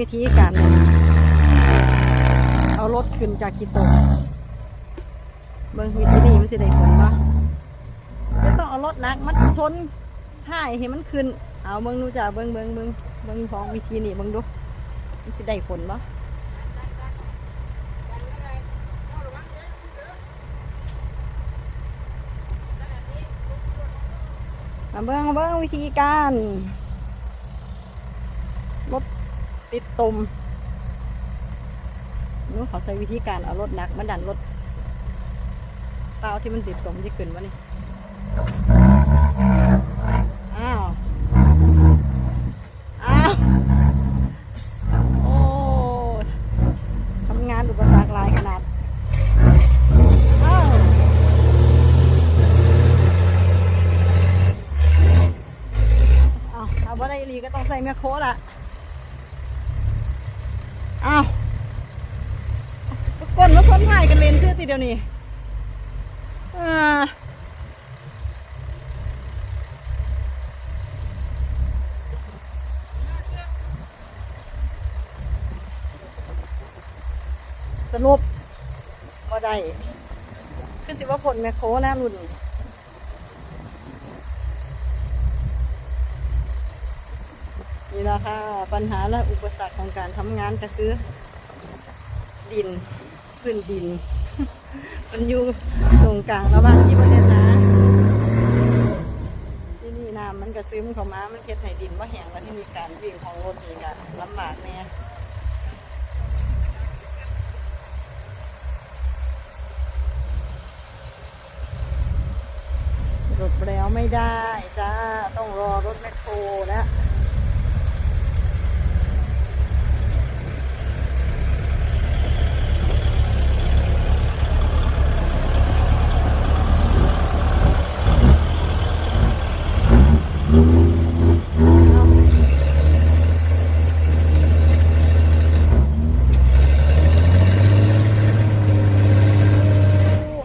วิธีการเนี่ยเอารถขึ้นจากขีโตเบิ่งวิธีนี้มันสิได้ผลปะไม่ต้องเอารถหนักมันชนท้ายให้มันขึ้น เอาเบิ่งดูจ้ะเบิ่งเบิ่งเบิ่งเบิ่งของวิธีนี้เบิ่งดูมันสิได้ผลปะมาเบิ่งเบิ่งวิธีการรถ ติดตมนู้เขาใช้วิธีการเอารถหนักมาดันรถเตาที่มันติดตมที่ขึ้นวะนี่อ้าวอ้าวโอ้ทำงานอุปสรรคหลายขนาดอ้าวเอาเอาว่าได้ดีก็ต้องใส่แมคโครล่ะ อ้าวก็กลมาส้นถ่ายกันเลนชื่อทีเดียวนี่อ่าสรุปว่าได้คือสิว่าผลแมคโครนะรุ่น นี่แหละค่ะปัญหาและอุปสรรคของการทำงานก็คือ ดินพื้นดิน มันอยู่ตรงกลางระหว่างที่ประเทศนะที่นี่น้ำมันก็ซึมเข้ามามันเฮ็ดให้ดินว่าแห้งแล้วที่มีการวิ่งของรถนี่ก็ลำบากแน่รถแล้วไม่ได้จ้าต้องรอรถแมคโครนะ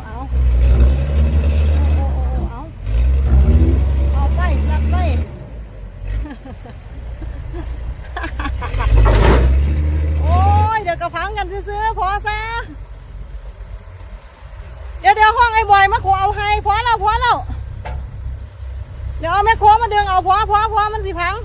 เอาเอาเอาไปลัดไป โอ้ย เดี๋ยวกระพังกันซื้อๆพอซะ เดี๋ยวเดี๋ยวห้องไอ้บอยมาขอเอาให้พอแล้วพอแล้ว เดี๋ยวเอาแม่โครมาดึงเอา พอพอพอมันสิพัง